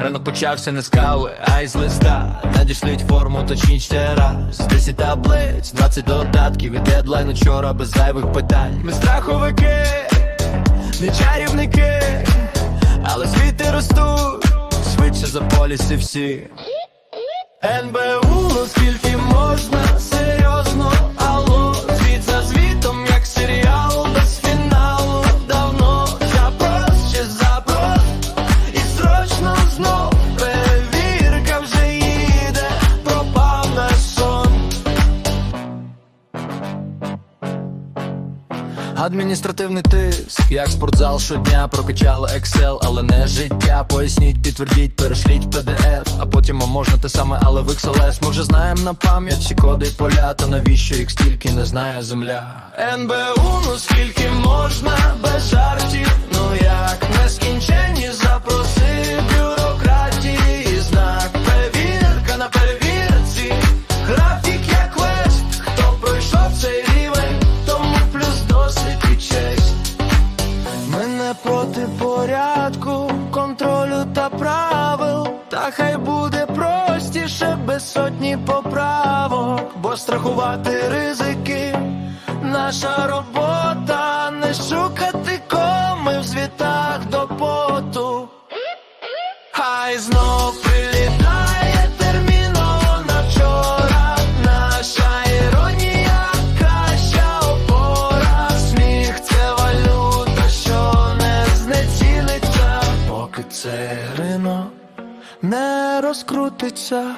Ранок почався не з кави, а із листа. Надішліть форму, точніть ще раз. 10 таблиць, 20 додатків І дедлайн учора без зайвих питань. Ми страховики, не чарівники Але світи ростуть. Швидше за поліси всі. НБУ, знов перевірка вже їде Пропав Адміністративний тиск, як спортзал щодня прокачали Excel, але не життя. Поясніть, підтвердіть, перешліть PDF А потім а можна те саме, але в XLS Ми вже знаємо на пам'ять всі коди і поля Та навіщо їх стільки не знає земля. НБУ, ну скільки можна без жартів проти порядку, контролю та правил, та хай буде простіше без сотні поправок, бо страхувати ризики наша робота, не шукати коми в звітах до поту. Хай знов не розкрутиться